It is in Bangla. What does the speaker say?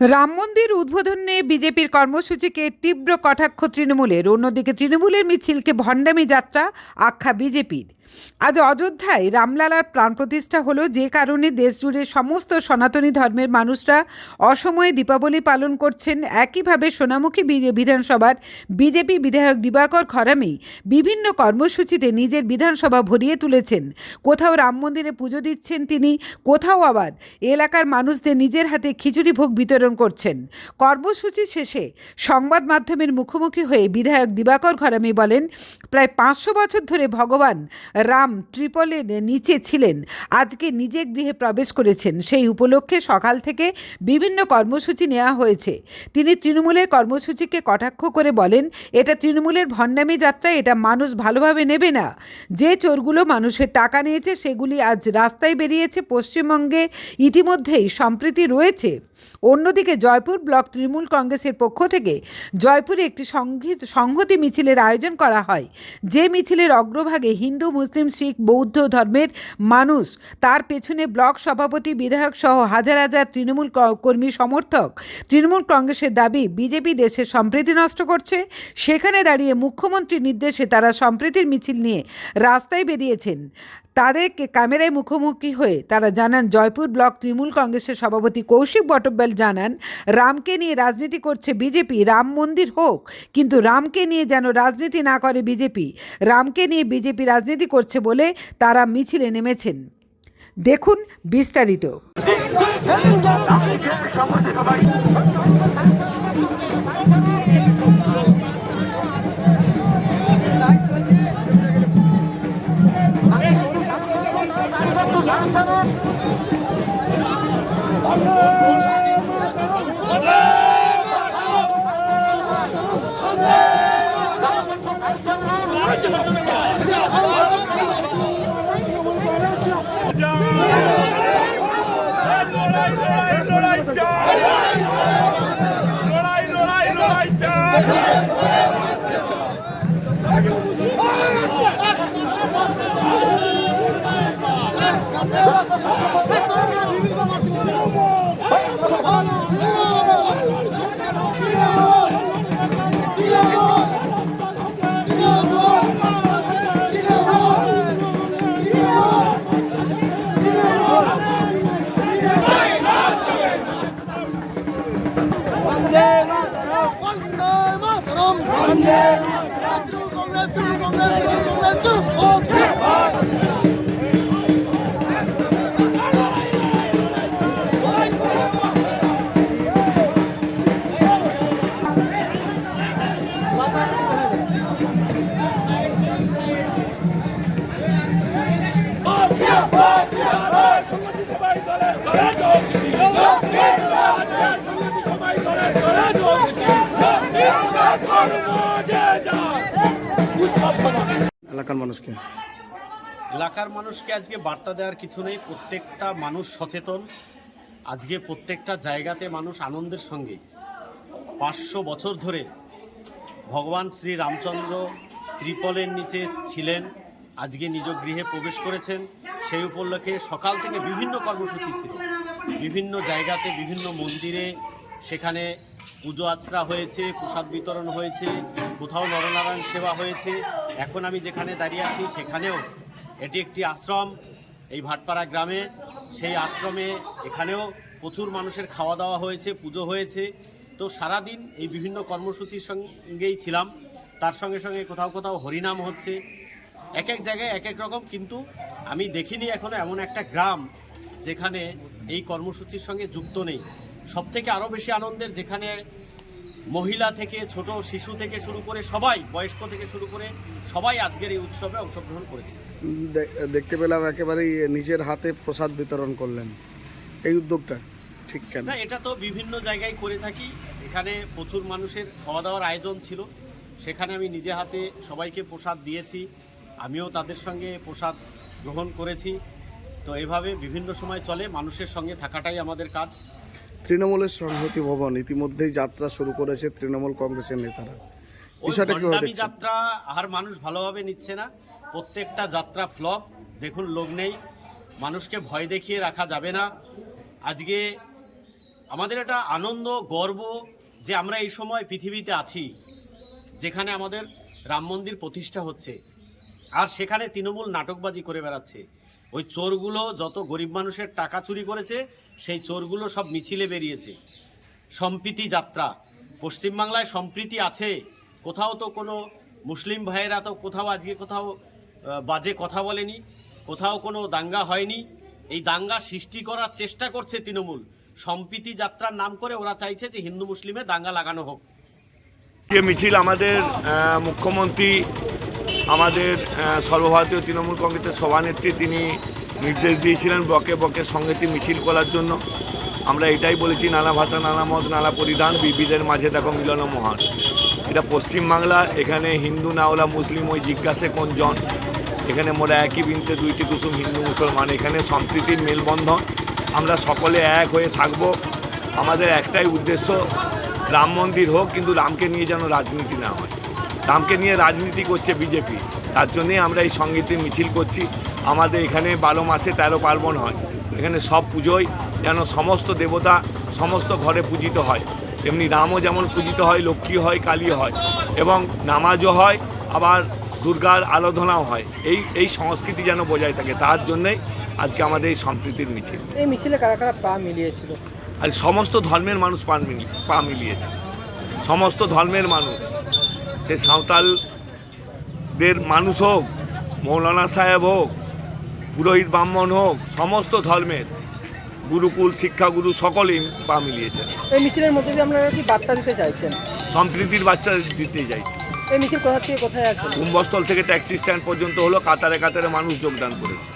রাম মন্দির উদ্বোধন নিয়ে বিজেপির কর্মসূচিকে তীব্র কটাক্ষ তৃণমূলের। অন্যদিকে তৃণমূলের মিছিলকে ভণ্ডামি যাত্রা আখ্যা বিজেপির। আজ অযোধ্যায় রামলালার প্রাণ প্রতিষ্ঠা হলো। যে কারণে দেশজুড়ে সমস্ত সনাতনী ধর্মের মানুষরা অসময়ে দীপাবলি পালন করছেন। একইভাবে সোনামুখী বিধানসভার বিজেপি বিধায়ক দিবাকর খরামি বিভিন্ন কর্মসূচিতে নিজের বিধানসভা ভরিয়ে তুলেছেন। কোথাও রাম মন্দিরে পুজো দিচ্ছেন তিনি, কোথাও আবার এলাকার মানুষদের নিজের হাতে খিচুড়ি ভোগ বিতরণ করছেন। কর্মসূচি শেষে সংবাদ মাধ্যমের মুখোমুখি হয়ে বিধায়ক দিবাকর খরামি বলেন, প্রায় পাঁচশো বছর ধরে ভগবান রাম ট্রিপলের নিচে ছিলেন। আজকে নিজের গৃহে প্রবেশ করেছেন। সেই উপলক্ষে সকাল থেকে বিভিন্ন কর্মসূচি নেওয়া হয়েছে। তিনি তৃণমূলের কর্মসূচিকে কটাক্ষ করে বলেন, এটা তৃণমূলের ভণ্ডামি যাত্রা, এটা মানুষ ভালোভাবে নেবে না। যে চোরগুলো মানুষের টাকা নিয়েছে, সেগুলি আজ রাস্তায় বেরিয়েছে, পশ্চিমবঙ্গে ইতিমধ্যেই সম্প্রীতি রয়েছে। অন্যদিকে জয়পুর ব্লক তৃণমূল কংগ্রেসের পক্ষ থেকে জয়পুরে একটি সংগীত সংহতি মিছিলের আয়োজন করা হয়। যে মিছিলের অগ্রভাগে হিন্দু, মুসলিম, শিখ, বৌদ্ধ ধর্মের মানুষ, তার পেছনে ব্লক সভাপতি, বিধায়ক সহ হাজার হাজার তৃণমূল কর্মী সমর্থক। তৃণমূল কংগ্রেসের দাবি, বিজেপি দেশের সম্প্রীতি নষ্ট করছে। সেখানে দাঁড়িয়ে মুখ্যমন্ত্রীর নির্দেশে তারা সম্প্রীতির মিছিল নিয়ে রাস্তায় বেরিয়েছেন তাদেরকে ক্যামেরায় মুখোমুখি হয়ে তারা জানান জয়পুর ব্লক তৃণমূল কংগ্রেসের সভাপতি কৌশিক বটব্যাল জানান রামকে নিয়ে রাজনীতি করছে বিজেপি রাম মন্দির হোক কিন্তু রামকে নিয়ে যেন রাজনীতি না করে বিজেপি রামকে নিয়ে বিজেপি রাজনীতি করছে বলে তারা মিছিলে নেমেছেন দেখুন বিস্তারিত লড়াই লড়াই মাতরম বন্দে মাতরম কংগ্রেস কংগ্রেস কংগ্রেস জিন্দাবাদ এলাকার মানুষকে। এলাকার মানুষকে আজকে বার্তা দেওয়ার কিছু নেই, প্রত্যেকটা মানুষ সচেতন। আজকে প্রত্যেকটা জায়গাতে মানুষ আনন্দের সঙ্গে। পাঁচশো বছর ধরে ভগবান শ্রী রামচন্দ্র ত্রিপলের নিচে ছিলেন, আজকে নিজ গৃহে প্রবেশ করেছেন। সেই উপলক্ষে সকাল থেকে বিভিন্ন কর্মসূচি ছিল। বিভিন্ন জায়গাতে বিভিন্ন মন্দিরে সেখানে পুজো আচরা হয়েছে, প্রসাদ বিতরণ হয়েছে, কোথাও নরনারায়ণ সেবা হয়েছে। এখন আমি যেখানে দাঁড়িয়ে আছি সেখানেও এটি একটি আশ্রম। এই ভাটপাড়া গ্রামে সেই আশ্রমে এখানেও প্রচুর মানুষের খাওয়া দাওয়া হয়েছে, পুজো হয়েছে। তো সারাদিন এই বিভিন্ন কর্মসূচির সঙ্গেই ছিলাম। তার সঙ্গে সঙ্গে কোথাও কোথাও হরিনাম হচ্ছে। এক এক জায়গায় এক এক রকম, কিন্তু আমি দেখিনি এখনও এমন একটা গ্রাম যেখানে এই কর্মসূচির সঙ্গে যুক্ত নেই। সব থেকে আরও বেশি আনন্দের যেখানে মহিলা থেকে ছোট শিশু থেকে শুরু করে সবাই বয়স্ক থেকে শুরু করে সবাই আজকের এই উৎসবে অংশগ্রহণ করেছে। দেখতে পেলাম একেবারেই নিজের হাতে প্রসাদ বিতরণ করলেন। এই উদ্যোগটা ঠিক কেন? না এটা তো বিভিন্ন জায়গায় করে থাকি। এখানে প্রচুর মানুষের খাওয়া দাওয়ার আয়োজন ছিল। সেখানে আমি নিজে হাতে সবাইকে প্রসাদ দিয়েছি। আমিও তাদের সঙ্গে প্রসাদ গ্রহণ করেছি। তো এভাবে বিভিন্ন সময় চলে। মানুষের সঙ্গে থাকাটাই আমাদের কাজ। তৃণমূলের সংহতি ভবন। ইতিমধ্যেই যাত্রা শুরু করেছে তৃণমূল কংগ্রেসের নেতারা। বিষয়টা যাত্রা আর মানুষ ভালোভাবে নিচ্ছে না। প্রত্যেকটা যাত্রা ফ্লপ। দেখুন লোক নেই। মানুষকে ভয় দেখিয়ে রাখা যাবে না। আজকে আমাদের একটা আনন্দ গর্ব যে আমরা এই সময় পৃথিবীতে আছি যেখানে আমাদের রাম মন্দির প্রতিষ্ঠা হচ্ছে। আর সেখানে তৃণমূল নাটকবাজি করে বেড়াচ্ছে। ওই চোরগুলো যত গরিব মানুষের টাকা চুরি করেছে, সেই চোরগুলো সব মিছিলে বেরিয়েছে। সম্প্রীতি যাত্রা। পশ্চিমবাংলায় সম্প্রীতি আছে। কোথাও তো কোনো মুসলিম ভাইয়েরা তো কোথাও আজকে কোথাও বাজে কথা বলেনি, কোথাও কোনো দাঙ্গা হয়নি। এই দাঙ্গা সৃষ্টি করার চেষ্টা করছে তৃণমূল। সম্প্রীতি যাত্রার নাম করে ওরা চাইছে যে হিন্দু মুসলিমে দাঙ্গা লাগানো হোক। মিছিল আমাদের মুখ্যমন্ত্রী আমাদের সর্বভারতীয় তৃণমূল কংগ্রেসের সভানেত্রী তিনি নির্দেশ দিয়েছিলেন বকে বকে সংগতি মিছিল করার জন্য। আমরা এটাই বলেছি, নানা ভাষা, নানা মত, নানা পরিধান, বিবিধের মাঝে দেখো মিলন মহান। এটা পশ্চিমবাংলা, এখানে হিন্দু, না ওলা মুসলিম, ওই জিজ্ঞাসে কোন জন? এখানে মোরা একই বিনতে দুইটি কুসুম, হিন্দু, মুসলমান, এখানে সম্প্রীতির মেলবন্ধন। আমরা সকলে এক হয়ে থাকব। আমাদের একটাই উদ্দেশ্য, রাম মন্দির হোক, কিন্তু রামকে নিয়ে যেন রাজনীতি না হয়। রামকে নিয়ে রাজনীতি করছে বিজেপি। তার জন্যেই আমরা এই সঙ্গীতে মিছিল করছি। আমাদের এখানে বারো মাসে তেরো পার্বণ হয়। এখানে সব পুজোই যেন সমস্ত দেবতা সমস্ত ঘরে পূজিত হয়। তেমনি রামও যেমন পূজিত হয় লক্ষ্মী হয় কালী হয় এবং নামাজও হয় আবার দুর্গার আরাধনাও হয়। এই এই সংস্কৃতি যেন বজায় থাকে তার জন্যই আজকে আমাদের এই সম্প্রীতির মিছিল। এই মিছিলে কারা কারা পা মিলিয়েছিল? আর সমস্ত ধর্মের মানুষ পা মিলিয়েছে। সমস্ত ধর্মের মানুষ। সে সাঁওতালদের মানুষ হোক মৌলানা সাহেব হোক পুরোহিত ব্রাহ্মণ হোক সমস্ত ধর্মের গুরুকুল শিক্ষাগুরু সকলেই পা মিলিয়েছেন। এই মিছিলের মধ্যে দিয়ে আপনারা কি বার্তা দিতে চাইছেন? সম্প্রীতির বাচ্চা দিতে যাইছে এই মিছিল কোথা থেকে কোথায় আছে কুম্ভস্থল থেকে ট্যাক্সি স্ট্যান্ড পর্যন্ত হলো কাতারে কাতারে মানুষ যোগদান করেছে।